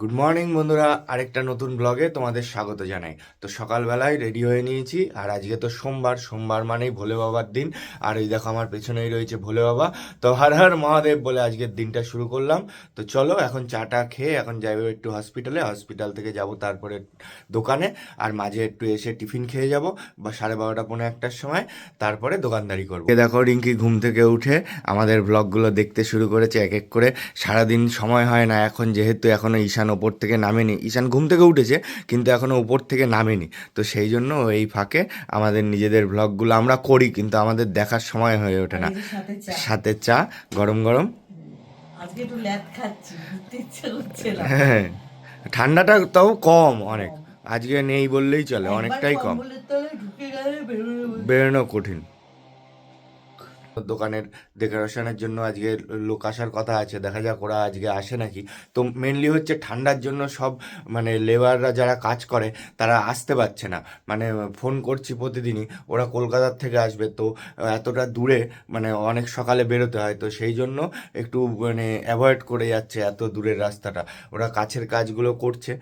Good morning বন্ধুরা। আরেকটা নতুন ব্লগে তোমাদের স্বাগত জানাই। তো সকালবেলায় রেডি হয়ে নিয়েছি, আর আজকে তো সোমবার। সোমবার মানেই ভোলে বাবার দিন। আর এই দেখো, আমার পেছনেই রয়েছে ভোলে বাবা। তো হর হর মহাদেব বলে আজকের দিনটা শুরু করলাম। তো চলো, এখন চাটা খেয়ে এখন যাব একটু হসপিটালে হসপিটাল থেকে যাব তারপরে দোকানে। আর মাঝে একটু এসে টিফিন খেয়ে যাব, বা সাড়ে বারোটা পনেরো একটার সময়। তারপরে দোকানদারি করব। দেখো, রিঙ্কি ঘুম থেকে উঠে আমাদের ব্লগগুলো দেখতে শুরু করেছে এক এক করে। সারাদিন সময় হয় না, এখন যেহেতু এখনও ঈশান ওপর থেকে নামেনি। ঈশান ঘুম থেকে উঠেছে কিন্তু এখনও উপর থেকে নামেনি। তো সেই জন্য এই ফাঁকে আমাদের নিজেদের ব্লগগুলো আমরা করি কিন্তু আমাদের দেখার সময় হয়ে ওঠে না। সাথে চা। গরম গরম। আজকে একটু ল্যাদ খাচ্ছি ইচ্ছে হ্যাঁ ঠান্ডাটা তাও কম অনেক। আজকে নেই বললেই চলে অনেকটাই কম বেরোনো কঠিন। দোকানের ডেকোরেশনের জন্য আজকে লোক আসার কথা আছে, দেখা যাক ওরা আজকে আসে নাকি। তো মেনলি হচ্ছে ঠান্ডার জন্য সব মানে লেবাররা যারা কাজ করে, তারা আসতে পারছে না। মানে ফোন করছি প্রতিদিনই, ওরা কলকাতার থেকে আসবে, তো এতটা দূরে মানে অনেক সকালে বেরোতে হয়, তো সেই জন্য একটু মানে অ্যাভয়েড করে যাচ্ছে এত দূরের রাস্তাটা। ওরা কাছের কাজগুলো করছে।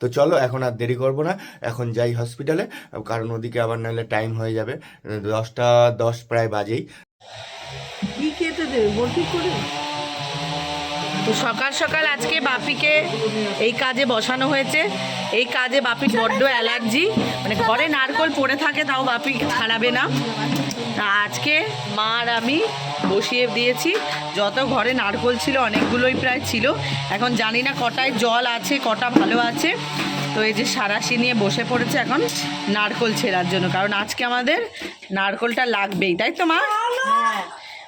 তো চলো, এখন আর দেরি করব না, এখন যাই হসপিটালে কারণ ওদিকে আবার নাহলে টাইম হয়ে যাবে। দশটা দশ প্রায় বাজেই। করে? তো সকাল সকাল আজকে বাপিকে এই কাজে বসানো হয়েছে। এই কাজে বাপির বড্ড অ্যালার্জি। মানে ঘরে নারকোল পড়ে থাকে তাও বাপি ছাড়াবে না। তা আজকে মা আর আমি বসিয়ে দিয়েছি। যত ঘরে নারকোল ছিল অনেকগুলোই প্রায় ছিল। এখন জানি না কটায় জল আছে কটা ভালো আছে। তো এই যে সারাশি নিয়ে বসে পড়েছে এখন নারকোল ছেঁড়ার জন্য। কারণ আজকে আমাদের নারকোলটা লাগবেই তাই তো মা?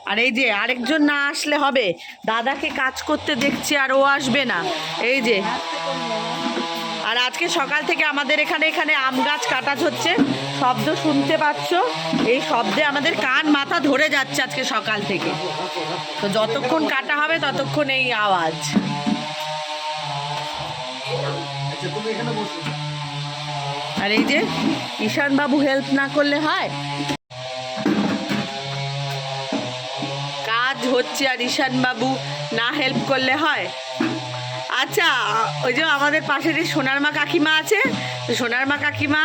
আর এই যে আরেকজন না আসলে হবে। দাদাকে কাজ করতে দেখছি আর ও আসবে না। এই যে। আর আজকে সকাল থেকে আমাদের এখানে এখানে আম গাছ কাটা হচ্ছে। শব্দ শুনতে পাচ্ছ? এই শব্দে আমাদের কান মাথা ধরে যাচ্ছে আজকে সকাল থেকে। তো যতক্ষণ কাটা হবে ততক্ষণ এই আওয়াজ। আর এই যে ঈশান বাবু হেল্প না করলে হয়? হচ্ছে আর ঈশান বাবু না হেল্প করলে হয়। আচ্ছা ওই যে আমাদের পাশে যে সোনার মা কাকিমা আছে তো সোনার মা কাকিমা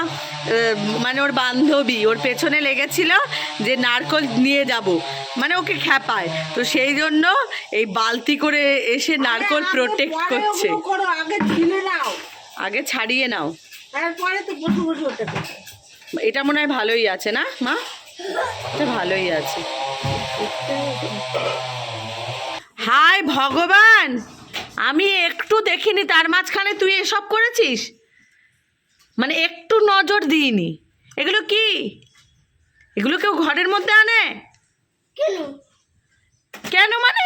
মানে ওর বান্ধবী ওর পেছনে লেগেছিল যে নারকল নিয়ে যাব। মানে ওকে খ্যাপায়। তো সেই জন্য এই বালতি করে এসে নারকল প্রোটেক্ট করছে। আগে ছাড়িয়ে নাও। এটা মনে হয় ভালোই আছে না মা? এটা ভালোই আছে। হায় ভগবান! আমি একটু দেখিনি তার মাঝখানে তুই এসব করেছিস? মানে একটু নজর দিইনি। এগুলো কি? এগুলো কেউ ঘরের মধ্যে আনে? কেন? মানে?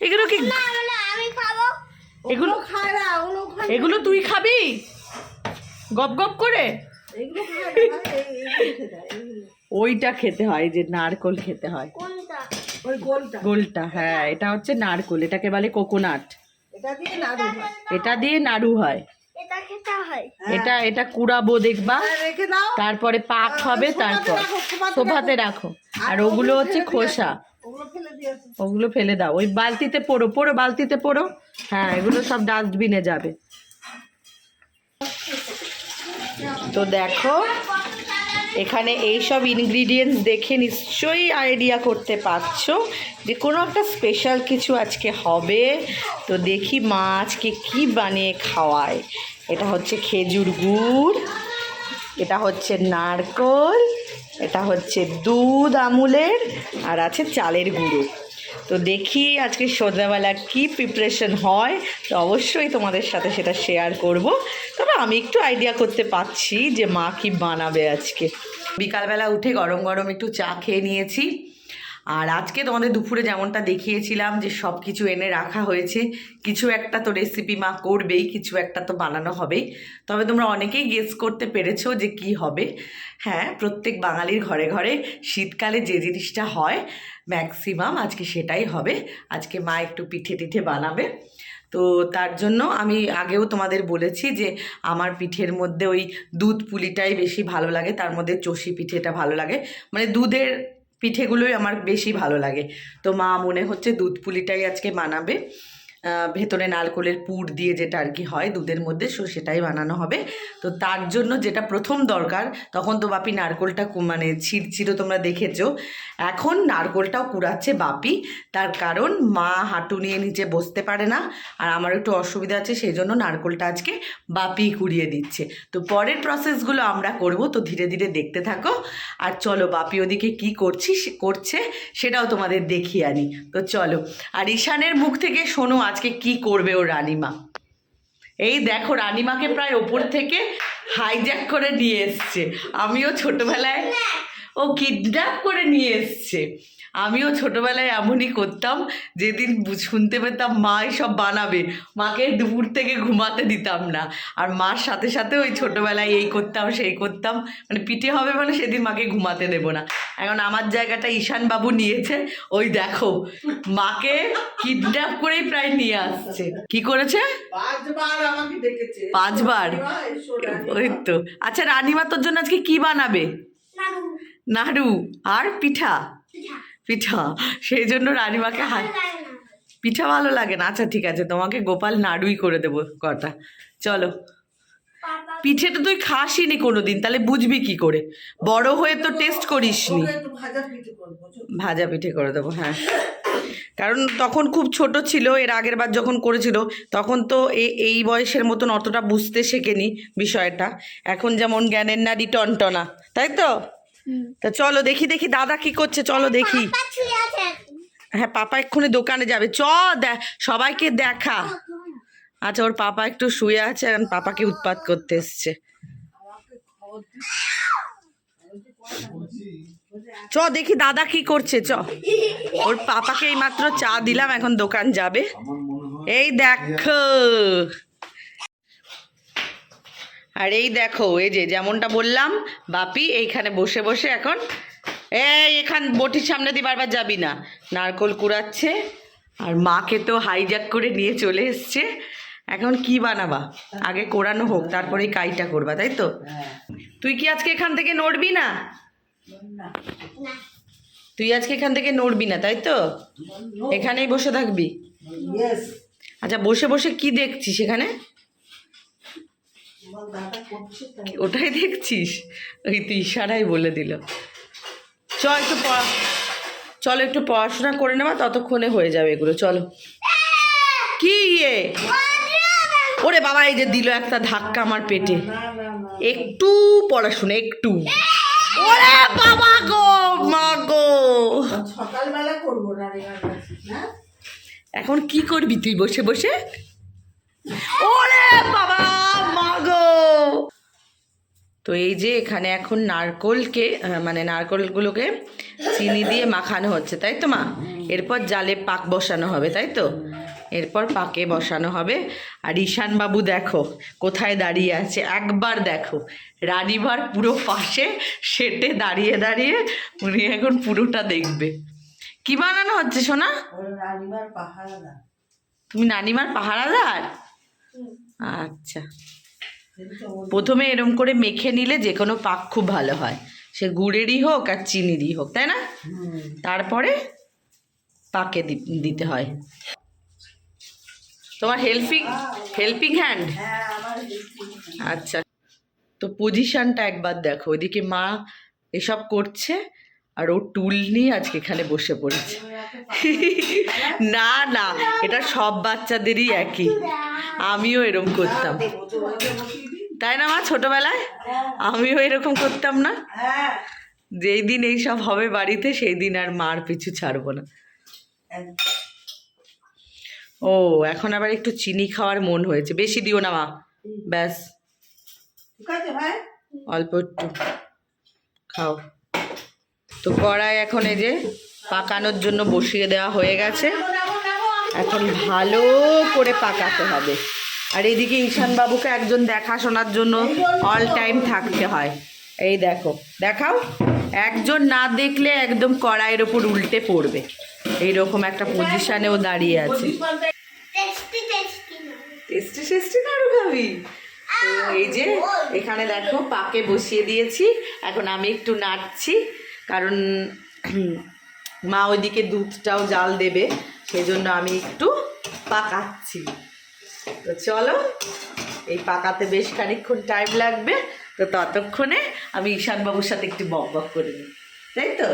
এগুলো কি? এগুলো। এগুলো তুই খাবি? গপ গপ করে? হয়। ওইটা খেতে হয় যে নারকোল খেতে হয়। ওই গোলটা। গোলটা হ্যাঁ এটা হচ্ছে নারকোল এটাকে বলে কোকোনাট। এটা দিয়ে নাড়ু হয়। এটা দিয়ে নাড়ু হয়। এটা এটা এটা কুড়াবো দেখবা। দাও। তারপরে পাক হবে তারপর শোভাতে রাখো। আর ওগুলো হচ্ছে খোসা। ওগুলো ফেলে ওগুলো ফেলে দাও। ওই বালতিতে পড়ো পড়ো বালতিতে পড়ো। হ্যাঁ এগুলো সব ডাস্টবিনে যাবে। তো দেখো এখানে এই সব ইনগ্রিডিয়েন্টস দেখে নিশ্চয়ই আইডিয়া করতে পারছ যে কোনো একটা স্পেশাল কিছু আজকে হবে। তো দেখি মা আজকে কী বানিয়ে খাওয়ায়। এটা হচ্ছে খেজুর গুড়, এটা হচ্ছে নারকল, এটা হচ্ছে দুধ আমুলের, আর আছে চালের গুঁড়ো। তো দেখি আজকে সন্ধ্যাবেলা কি প্রিপারেশন হয়, তো অবশ্যই তোমাদের সাথে সেটা শেয়ার করব। তবে আমি একটু আইডিয়া করতে পারছি যে মা কি বানাবে আজকে। বিকালবেলা উঠে গরম গরম একটু চা খেয়ে নিয়েছি। আর আজকে তোমাদের দুপুরে যেমনটা দেখিয়েছিলাম যে সব কিছু এনে রাখা হয়েছে, কিছু একটা তো রেসিপি মা করবেই, কিছু একটা তো বানানো হবেই। তবে তোমরা অনেকেই গেস করতে পেরেছ যে কি হবে। হ্যাঁ প্রত্যেক বাঙালির ঘরে ঘরে শীতকালে যে জিনিসটা হয় ম্যাক্সিমাম আজকে সেটাই হবে। আজকে মা একটু পিঠে টিঠে বানাবে। তো তার জন্য আমি আগেও তোমাদের বলেছি যে আমার পিঠের মধ্যে ওই দুধ পুলিটাই বেশি ভালো লাগে, তার মধ্যে চষি পিঠেটা ভালো লাগে। মানে দুধের পিঠেগুলোই আমার বেশি ভালো লাগে। তো মা মনে হচ্ছে দুধ পুলিটাই আজকে বানাবে। ভেতরে নারকোলের পুর দিয়ে যেটা আর কি হয় দুধের মধ্যে, সো সেটাই বানানো হবে। তো তার জন্য যেটা প্রথম দরকার, তখন তো বাপি নারকোলটা মানে ছিঁড়ছিল তোমরা দেখেছ। এখন নারকোলটাও কুড়াচ্ছে বাপি, তার কারণ মা হাঁটু নিয়ে নিচে বসতে পারে না, আর আমার একটু অসুবিধা আছে, সেই জন্য নারকোলটা আজকে বাপি কুড়িয়ে দিচ্ছে। তো পরের প্রসেসগুলো আমরা করব, তো ধীরে ধীরে দেখতে থাকো। আর চলো, বাপি ওদিকে কি করছি সে- করছে সেটাও তোমাদের দেখিয়ে আনি। তো চলো, আর ঈশানের মুখ থেকে শোনো আজকে কি করবে ও রানিমা? এই দেখো রানিমাকে প্রায় ওপর থেকে হাইজ্যাক করে নিয়ে এসছে। আমিও ছোটবেলায় ও কিডন্যাপ করে নিয়ে এসছে। আমিও ছোটবেলায় এমনই করতাম যেদিন শুনতে পেতাম মা সব বানাবে মাকে দুপুর থেকে ঘুমাতে দিতাম না। আর মার সাথে সাথে ওই ছোটবেলায় এই করতাম সেই করতাম মানে পিঠে হবে মানে সেদিন মাকে ঘুমাতে দেবো না। এখন আমার জায়গাটা ঈশান বাবু নিয়েছে ওই দেখো মাকে কিডন্যাপ করেই প্রায় নিয়ে আসছে। কি করেছে? পাঁচবার। ওই তো। আচ্ছা রানিমা তোর জন্য আজকে কি বানাবে? নাড়ু। আর পিঠা। পিঠা সেই জন্য রানিমাকে হাত পিঠা ভালো লাগে না? আচ্ছা ঠিক আছে তোমাকে গোপাল নাড়ুই করে দেবো কটা। চলো। পিঠে তো তুই খাসিনি কোনোদিন তাহলে বুঝবি কি করে? বড় হয়ে তো টেস্ট করিসনি। ওকে একটু ভাজা পিঠে করব চলো। ভাজা পিঠে করে দেবো হ্যাঁ। কারণ তখন খুব ছোট ছিল এর আগের বার যখন করেছিল তখন তো এ- এই বয়সের মতন অতটা বুঝতে শেখেনি বিষয়টা। এখন যেমন জ্ঞানের নারী টনটনা তাই তো? তা চলো দেখি দেখি দাদা কি করছে চলো দেখি। হ্যাঁ পাপা এক্ষুনি দোকানে যাবে। চ দে সবাইকে দেখা। আচ্ছা ওর পাপা একটু শুয়ে আছে এখন পাপাকে উৎপাত করতে এসছে। চ দেখি দাদা কি করছে চ। ওর পাপাকে এই মাত্র চা দিলাম এখন দোকান যাবে। এই দেখো। আর এই দেখো এই যে যেমনটা বললাম বাপি এইখানে বসে বসে এখন এই এখান বটির সামনে দিয়ে বারবার যাবি না। নারকোল কুড়াচ্ছে আর মাকে তো হাইজ্যাক করে নিয়ে চলে এসছে। এখন কি বানাবা? আগে কোরানো হোক তারপরে কাইটা করবা তাই তো? তুই কি আজকে এখান থেকে নড়বি না? তুই আজকে এখান থেকে নড়বি না তাই তো? এখানেই বসে থাকবি? আচ্ছা বসে বসে কি দেখছিস এখানে আমার দাদা করছে তাই ওটাই দেখছিস? ওই তুই ইশারাই বলে দিল। চল একটু পড়া চলো একটু পড়াশোনা করে নেবা ততক্ষণে হয়ে যাবে এগুলো চলো। কি ইয়ে? ওরে বাবা এই যে দিল একটা ধাক্কা আমার পেটে। একটু পড়াশোনা একটু। ওরে বাবা গো মা গো। সকালবেলা করব এখন কি করবি তুই বসে বসে? ওরে বাবা মাগো তো এই যে এখানে এখন নারকোলকে মানে নারকোলগুলোকে চিনি দিয়ে মাখানো হচ্ছে তাই তো মা? এরপর জালে পাক বসানো হবে তাই তো? এরপর পাকে বসানো হবে। আর ঈশান বাবু দেখো কোথায় দাঁড়িয়ে আছে একবার দেখো। রানীবার পুরো পাশে সেটে দাঁড়িয়ে দাঁড়িয়ে উনি এখন পুরোটা দেখবে। কি বানানো হচ্ছে সোনা? তুমি নানিমার পাহারাদার? আচ্ছা। প্রথমে এরম করে মেখে নিলে যে কোনো পাক খুব ভালো হয়। সে গুড়েরই হোক আর চিনিরই হোক, তাই না? তারপরে পাকে দিতে হয়। তোমার হেল্পিং হেল্পিং হ্যান্ড হ্যাঁ আচ্ছা। তো পজিশনটা একবার দেখো, ওইদিকে মা এসব করছে আর ও টুল নিয়ে আজকে এখানে বসে পড়েছে। না না, এটা সব বাচ্চাদেরই একই। আমিও এরকম করতাম। তাই না মা? ছোটবেলায়? আমিও এরকম করতাম না? হ্যাঁ। যেই দিন এইসব হবে বাড়িতে সেই দিন আর মার পিছু ছাড়বো না। ও এখন আবার একটু চিনি খাওয়ার মন হয়েছে। বেশি দিও না মা। ব্যাস। অল্প একটু খাও। তো কড়াই এখন এই যে পাকানোর জন্য বসিয়ে দেওয়া হয়ে গেছে। এখন ভালো করে পাকাতে হবে। আর এইদিকে ঈশান বাবুকে একজন দেখাশোনার জন্য অল টাইম থাকতে হয়। এই দেখো দেখাও একজন না দেখলে একদম কড়াইয়ের ওপর উল্টে পড়বে। এইরকম একটা পজিশনেও দাঁড়িয়ে আছে। টেস্টি টেস্টি নাড়ু খাবি এই যে এখানে দেখো পাকে বসিয়ে দিয়েছি। এখন আমি একটু নাড়ছি কারণ মা ওইদিকে দুধটাও জাল দেবে সেই জন্য আমি একটু পাকাচ্ছি। তো চলো, এই পাকাতে বেশ খানিকক্ষণ টাইম লাগবে, তো ততক্ষণে আমি ঈশানবাবুর সাথে একটু বক বক করে নিই। তাই তো?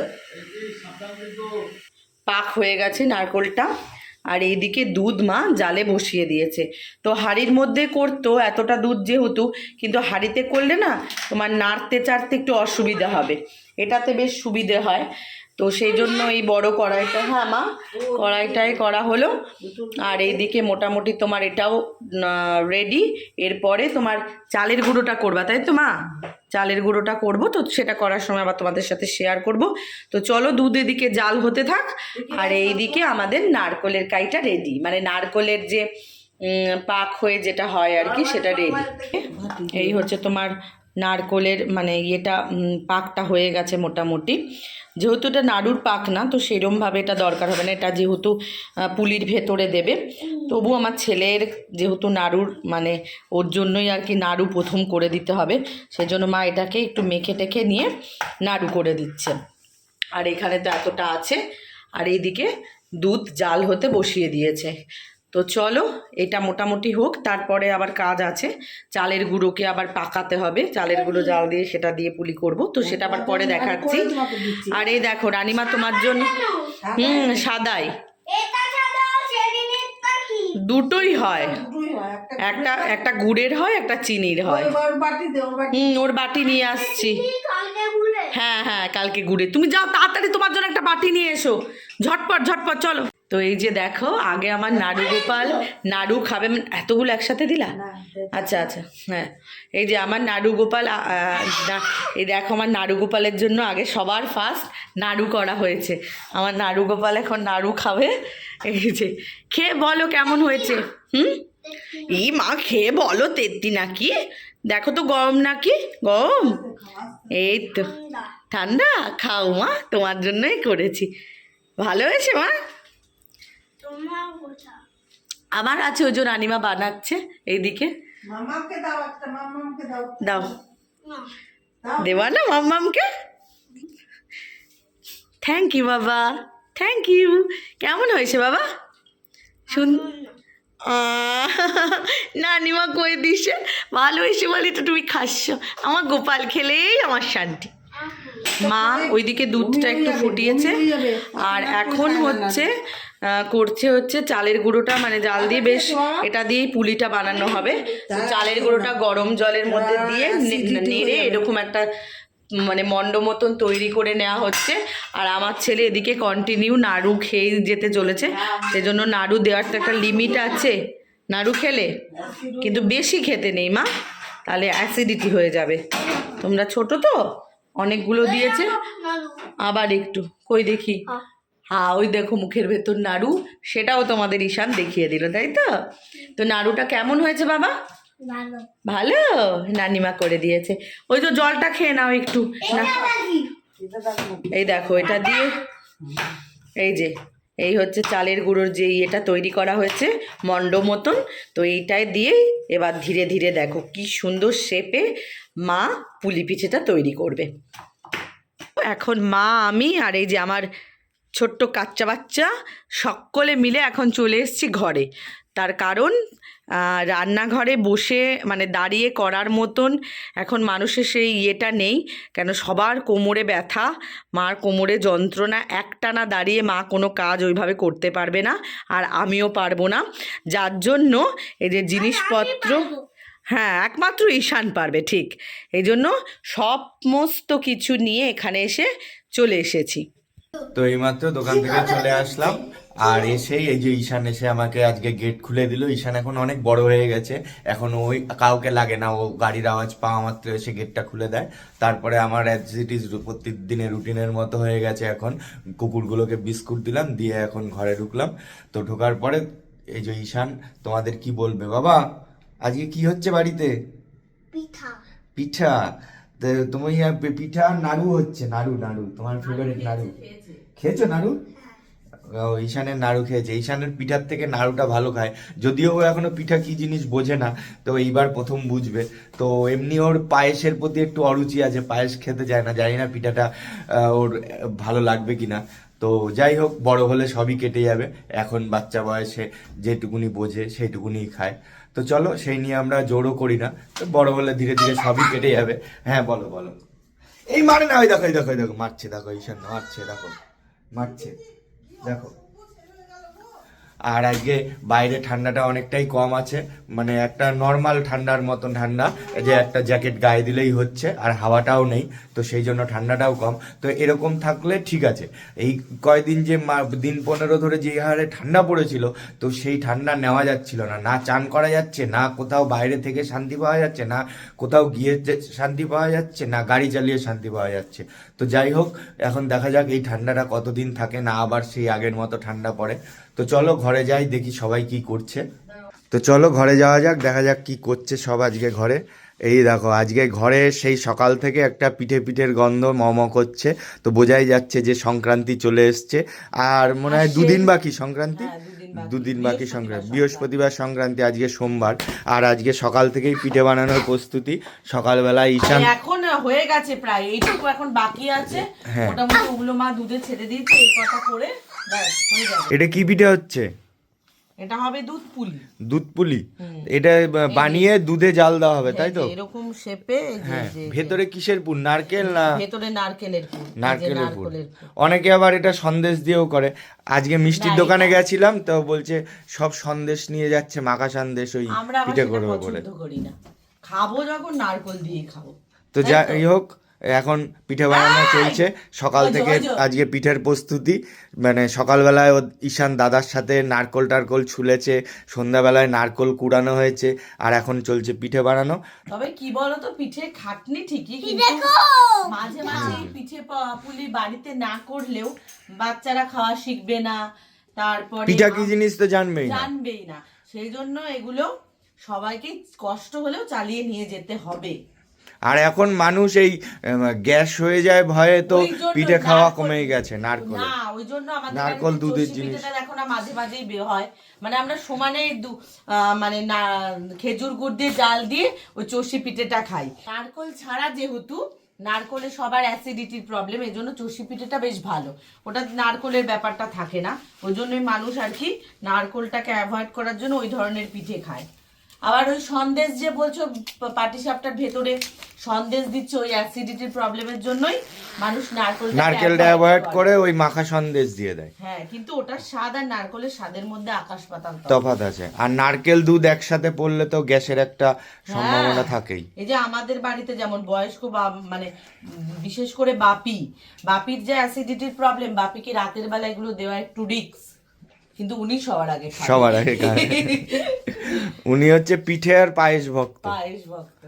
পাক হয়ে গেছে নারকোলটা, আর এইদিকে দুধ মা জালে বসিয়ে দিয়েছে। তো হাঁড়ির মধ্যে করতো এতটা দুধ যেহেতু, কিন্তু হাঁড়িতে করলে না তোমার নাড়তে চাড়তে একটু অসুবিধা হবে। এটাতে বেশ সুবিধে হয়। তো সেই জন্য এই বড় কড়াইটা হ্যাঁ মা। কড়াইটাই করা হলো। আর এইদিকে মোটামুটি তোমার এটাও রেডি এরপরে তোমার চালের গুঁড়োটা করবা তাই তো মা? চালের গুঁড়োটা করব তো সেটা করার সময় আবার তোমাদের সাথে শেয়ার করব। তো চলো দুধ এদিকে জাল হতে থাক। আর এইদিকে আমাদের নারকলের কাইটা রেডি মানে নারকলের যে পাক হয়ে যেটা হয় আর কি সেটা রেডি এই হচ্ছে তোমার নারকলের মানে ইয়েটা পাকটা হয়ে গেছে মোটামুটি। যেহেতু এটা নাড়ুর পাক না, তো সেরমভাবে এটা দরকার হবে না। এটা যেহেতু পুলির ভেতরে দেবে। তবু আমার ছেলের যেহেতু নাড়ুর মানে ওর জন্যই আর কি নাড়ু প্রথম করে দিতে হবে, সেজন্য মা এটাকে একটু মেখে টেখে নিয়ে নাড়ু করে দিচ্ছে। আর এখানে তো এতটা আছে। আর এইদিকে দুধ জাল হতে বসিয়ে দিয়েছে। তো চলো এটা মোটামুটি হোক তারপরে আবার কাজ আছে। চালের গুঁড়োকে আবার পাকাতে হবে। চালের গুঁড়ো জাল দিয়ে সেটা দিয়ে পুলি করব। তো সেটা আবার পরে দেখাচ্ছি। আর এই দেখো রানিমা তোমার জন্য হুম সাদাই। এটা সাদা সেদিনেরটা কি দুটোই হয়। একটা একটা গুড়ের হয় একটা চিনির হয়। হুম ওর বাটি নিয়ে আসছি। কি কালকে ভুলে হ্যাঁ হ্যাঁ কালকে গুড়ে। তুমি যাও তাড়াতাড়ি তোমার জন্য একটা বাটি নিয়ে এসো। ঝটপট ঝটপট চলো। তো এই যে দেখো আগে আমার নাড়ু গোপাল নাড়ু খাবে মানে এতগুলো একসাথে দিলা? আচ্ছা আচ্ছা হ্যাঁ। এই যে আমার নাড়ু গোপাল এই দেখো আমার নাড়ু গোপালের জন্য আগে সবার ফার্স্ট নাড়ু করা হয়েছে। আমার নাড়ু গোপাল এখন নাড়ু খাবে। এই যে খেয়ে বলো কেমন হয়েছে? হুম? ই মা খেয়ে বলো তেত্তি নাকি? দেখো তো গরম নাকি? গরম? এই তো ঠান্ডা? খাও মা তোমার জন্যই করেছি। ভালো হয়েছে মা? আমার আছে ওই যে রানিমা বানাচ্ছে এইদিকে। দাও না। দেওয়া না মাম্মামকে থ্যাংক ইউ বাবা। থ্যাংক ইউ কেমন হয়েছে বাবা? শুন আহ, নানিমা কই দিছে? ভালো হয়েছে বলে তো তুমি খাচ্ছ। আমার গোপাল খেলেই আমার শান্তি। মা ওইদিকে দুধটা একটু ফুটিয়েছে। আর এখন হচ্ছে করছে হচ্ছে চালের গুঁড়োটা মানে জাল দিয়ে বেশ এটা দিয়েই পুলিটা বানানো হবে। চালের গুঁড়োটা গরম জলের মধ্যে দিয়ে নেড়ে এরকম একটা মানে মণ্ড মতন তৈরি করে নেওয়া হচ্ছে। আর আমার ছেলে এদিকে কন্টিনিউ নাড়ু খেয়ে যেতে চলেছে। সেজন্য নাড়ু দেওয়ার তো একটা লিমিট আছে। নাড়ু খেলে? কিন্তু বেশি খেতে নেই মা। তাহলে অ্যাসিডিটি হয়ে যাবে। তোমরা ছোট তো? অনেকগুলো দিয়েছে। আবার একটু, কই দেখি। হ্যাঁ ওই দেখো মুখের ভেতর নাড়ু সেটাও তোমাদের ঈশান দেখিয়ে দিল তাই তো? তো নাড়ুটা কেমন হয়েছে বাবা? ভালো। ভালো? নানিমা করে দিয়েছে। ওই তো জলটা খেয়ে নাও একটু। না। এই দেখো এটা দিয়ে এই যে এই হচ্ছে চালের গুঁড়োর যে ইয়েটা তৈরি করা হয়েছে মণ্ড মতন তো এইটাই দিয়েই এবার ধীরে ধীরে দেখো কি সুন্দর শেপে মা পুলি পিঠেটা তৈরি করবে। এখন মা আমি আর এই যে আমার ছোট্ট কাচ্চা বাচ্চা সকলে মিলে এখন চলে এসেছি ঘরে। তার কারণ রান্নাঘরে বসে মানে দাঁড়িয়ে করার মতন এখন মানুষের সেই ইয়েটা নেই। কেন সবার কোমরে ব্যথা মার কোমরে যন্ত্রণা একটানা দাঁড়িয়ে মা কোনো কাজ ওইভাবে করতে পারবে না আর আমিও পারব না। যার জন্য এই যে জিনিসপত্র হ্যাঁ একমাত্র ঈশান পারবে ঠিক। এই জন্য সমস্ত কিছু নিয়ে এখানে এসে চলে এসেছি। তো এইমাত্র দোকান থেকে চলে আসলাম। আর এসেই এই যে ঈশান এসে আমাকে আজকে গেট খুলে দিল। ঈশান এখন অনেক বড় হয়ে গেছে। এখন ওই কাউকে লাগে না। ও গাড়ির আওয়াজ পাওয়া মাত্র এসে গেটটা খুলে দেয়। তারপরে আমার অ্যাজ ইট ইজ প্রত্যেকদিনের রুটিনের মতো হয়ে গেছে এখন। কুকুরগুলোকে বিস্কুট দিলাম দিয়ে এখন ঘরে ঢুকলাম। তো ঢোকার পরে এই যে ঈশান তোমাদের কি বলবে? বাবা আজকে কি হচ্ছে বাড়িতে? পিঠা। পিঠা। তুমি পিঠা নাড়ু হচ্ছে নাড়ু নাড়ু। তোমার ফেভারিট নাড়ু। খেয়েছো। নাড়ু? ও, ঈশানের নাড়ু খেয়েছে। ঈশানের পিঠার থেকে নাড়ুটা ভালো খায়। যদিও ও এখনও পিঠা কি জিনিস বোঝে না তো এইবার প্রথম বুঝবে। তো এমনি ওর পায়েসের প্রতি একটু অরুচি আছে পায়েস খেতে চায় না। জানি না পিঠাটা ওর ভালো লাগবে কিনা। তো যাই হোক বড় হলে সবই কেটে যাবে। এখন বাচ্চা বয়সে যেটুকুনি বোঝে সেইটুকুনি খায়। তো চলো সেই নিয়ে আমরা জোরও করি না। তো বড় বলে ধীরে ধীরে সবই কেটে যাবে। হ্যাঁ বলো বলো। এই মারে না, ওই দেখো দেখো দেখো, মারছে, দেখো, ঈশান, মারছে, দেখো মারছে, দেখো। আর আজকে বাইরে ঠান্ডাটা অনেকটাই কম আছে। মানে একটা নর্মাল ঠান্ডার মতন ঠান্ডা, যে একটা জ্যাকেট গায়ে দিলেই হচ্ছে, আর হাওয়াটাও নেই, তো সেই জন্য ঠান্ডাটাও কম। তো এরকম থাকলে ঠিক আছে। এই কয়দিন যে দিন পনেরো ধরে যে হারে ঠান্ডা পড়েছিল, তো সেই ঠান্ডা নেওয়া যাচ্ছিল না। না চান করা যাচ্ছে, না কোথাও বাইরে থেকে শান্তি পাওয়া যাচ্ছে, না কোথাও গিয়ে শান্তি পাওয়া যাচ্ছে, না গাড়ি চালিয়ে শান্তি পাওয়া যাচ্ছে। তো যাই হোক, এখন দেখা যাক এই ঠান্ডাটা কতদিন থাকে, না আবার সেই আগের মতো ঠান্ডা পড়ে। তো চলো ঘরে যাই, দেখি সবাই কি করছে। তো চলো ঘরে যাওয়া যাক, দেখা যাক কি করছে সব আজকে ঘরে। এই দেখো আজকে ঘরে সেই সকাল থেকে একটা পিঠে পিঠের গন্ধ মম করছে তো বোঝাই যাচ্ছে যে সংক্রান্তি চলে এসছে। আর মনে হয় দুদিন বাকি সংক্রান্তি? হ্যাঁ, দুদিন বাকি। সংক্রান্তি। বৃহস্পতিবার সংক্রান্তি আজকে সোমবার। আর আজকে সকাল থেকেই পিঠে বানানোর প্রস্তুতি। সকালবেলা ঈশান এখন হয়ে গেছে প্রায় এইটুকু এখন বাকি আছে। হ্যাঁ। মোটামুটি ওগুলো মা দুধে ছেড়ে দিয়েছে এই কথা করে এটা কি পিঠে হচ্ছে? এটা হবে দুধ পুলি। দুধ পুলি। এটা বানিয়ে দুধে জাল দেওয়া হবে তাই তো? এরকম শেপে হ্যাঁ ভেতরে কিসের পুর? নারকেল না ভেতরে নারকেলের পুর। নারকেলের পুর। অনেকে আবার এটা সন্দেশ দিয়েও করে। আজকে মিষ্টির দোকানে গেছিলাম তো বলছে সব সন্দেশ নিয়ে যাচ্ছে মাখা সন্দেশ ওই পিঠে করবে বলে। খাব যখন নারকল দিয়ে খাব। তো যাই হোক এখন পিঠে বানানো চলছে। সকাল থেকে আজকে পিঠের প্রস্তুতি। মানে সকালবেলায় ও ঈশান দাদার সাথে নারকোল টারকোল ছুলেছে সন্ধ্যাবেলায় নারকোল কুড়ানো হয়েছে আর এখন চলছে পিঠে বানানো। তবে কি বলতো পিঠে খাটনি ঠিকই কিন্তু মাঝে মাঝে পিঠে প- পুলি বাড়িতে না করলেও বাচ্চারা খাওয়া শিখবে না তারপরে পিঠা কি জিনিস তো জানবেই না। জানবেই না। সেই জন্য এগুলো সবাইকে কষ্ট হলেও চালিয়ে নিয়ে যেতে হবে। আর এখন মানুষ এই গ্যাস হয়ে যায় ভয়ে তো পিঠে খাওয়া কমেই গেছে নারকল। না ওই জন্য আমাদের নারকল দুধের জিনিস। পিঠেটা দেখো না মাঝে মাঝেই বের হয়। মানে আমরা সমানে মানে না খেজুর গুড় দিয়ে জাল দিয়ে ওই চষি পিঠেটা খাই। নারকল ছাড়া যেহেতু নারকলে সবার অ্যাসিডিটির প্রবলেম এই জন্য চষি পিঠেটা বেশ ভালো। ওটা নারকলের ব্যাপারটা থাকে না। ওই জন্যই মানুষ আর কি নারকলটাকে অ্যাভয়েড করার জন্য ওই ধরনের পিঠে খায়। আবার ওই সন্দেশ যে বলছো পাটিসাপটার ভেতরে সন্দেশ দিচ্ছে ওই অ্যাসিডিটির প্রবলেমের জন্যই মানুষ নারকল নারকেলটা অ্যাভয়েড করে ওই মাখা সন্দেশ দিয়ে দেয় হ্যাঁ কিন্তু ওটার স্বাদ আর নারকলের স্বাদের মধ্যে আকাশ পাতাল তফাৎ। আছে আর নারকেল দুধ একসাথে পড়লে তো গ্যাসের একটা সম্ভাবনা হ্যাঁ। থাকেই এই যে আমাদের বাড়িতে যেমন বয়স্ক বা মানে বিশেষ করে বাপি বাপির যে অ্যাসিডিটির প্রবলেম বাপিকে রাতের বেলা এগুলো দেওয়া একটু রিক্স কিন্তু উনি সবার আগে সবার আগে। উনি হচ্ছে পিঠে আর পায়েস ভক্ত। পায়েস ভক্ত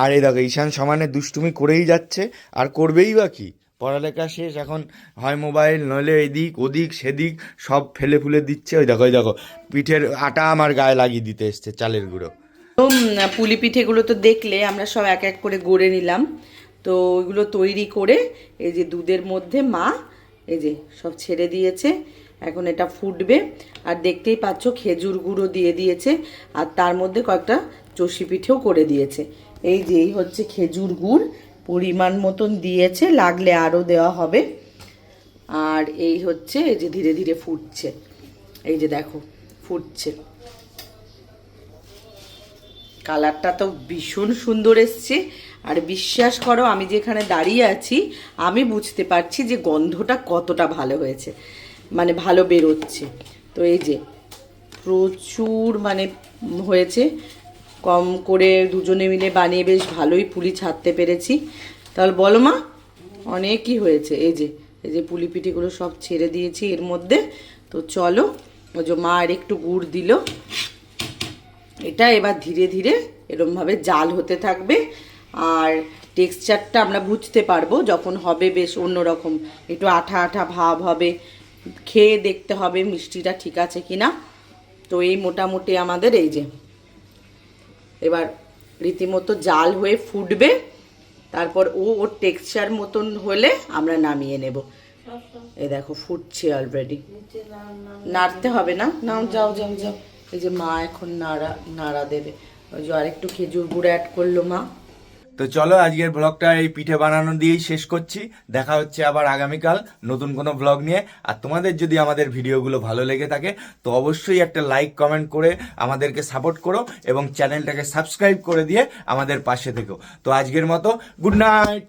আর এই দেখো ঈশান সমানে দুষ্টুমি করেই যাচ্ছে আর করবেই বা কি? পড়ালেখা শেষ এখন হয় মোবাইল নইলে এদিক ওদিক সেদিক সব ফেলে ফুলে দিচ্ছে। ওই দেখো ওই দেখো পিঠের আটা আমার গায়ে লাগিয়ে দিতে এসছে চালের গুঁড়ো। পুলি পিঠেগুলো তো দেখলে আমরা সব এক এক করে গড়ে নিলাম। তো ওইগুলো তৈরি করে এই যে দুধের মধ্যে মা এই যে সব ছেড়ে দিয়েছে। এখন এটা ফুটবে। আর দেখতেই পাচ্ছ খেজুর গুঁড়ো দিয়ে দিয়েছে, আর তার মধ্যে কয়েকটা চষি পিঠেও করে দিয়েছে। এই যে, এই হচ্ছে খেজুর গুড়, পরিমাণ মতন দিয়েছে, লাগলে আরও দেওয়া হবে। আর এই হচ্ছে, এই যে ধীরে ধীরে ফুটছে। এই যে দেখো, ফুটছে। কালারটা তো ভীষণ সুন্দর এসছে। আর বিশ্বাস করো, আমি যেখানে দাঁড়িয়ে আছি, আমি বুঝতে পারছি যে গন্ধটা কতটা ভালো হয়েছে। মানে ভালো বেরোচ্ছে। তো এই যে, প্রচুর মানে হয়েছে। কম করে দুজনে মিলে বানিয়ে বেশ ভালোই পুলি ছাড়তে পেরেছি। তাহলে বলো মা অনেকই হয়েছে? এই যে এই যে পুলি পিঠিগুলো সব ছেড়ে দিয়েছি এর মধ্যে। তো চলো, ওই যে মা আর একটু গুড় দিল। এটা এবার ধীরে ধীরে এরমভাবে জাল হতে থাকবে। আর টেক্সচারটা আমরা বুঝতে পারব যখন হবে বেশ অন্যরকম। একটু আঠা আঠা ভাব হবে। খেয়ে দেখতে হবে মিষ্টিটা ঠিক আছে কিনা। তো এই মোটামুটি আমাদের এই যে, এবার রীতিমতো জাল হয়ে ফুটবে, তারপর ও ওর টেক্সচার মতন হলে আমরা নামিয়ে নেব। এই দেখো ফুটছে অলরেডি নাড়তে হবে না? নাও, যাও যাও যাও। এই যে মা এখন নাড়া নাড়া দেবে। ওই যে আরেকটু খেজুর গুঁড়ো অ্যাড করল মা। তো চলো, আজকের ব্লগটা এই পিঠে বানানো দিয়েই শেষ করছি। দেখা হচ্ছে আবার আগামীকাল নতুন কোনো ব্লগ নিয়ে। আর তোমাদের যদি আমাদের ভিডিওগুলো ভালো লেগে থাকে, তো অবশ্যই একটা লাইক কমেন্ট করে আমাদেরকে সাপোর্ট করো এবং চ্যানেলটাকে সাবস্ক্রাইব করে দিয়ে আমাদের পাশে থেকো। তো আজকের মতো গুড নাইট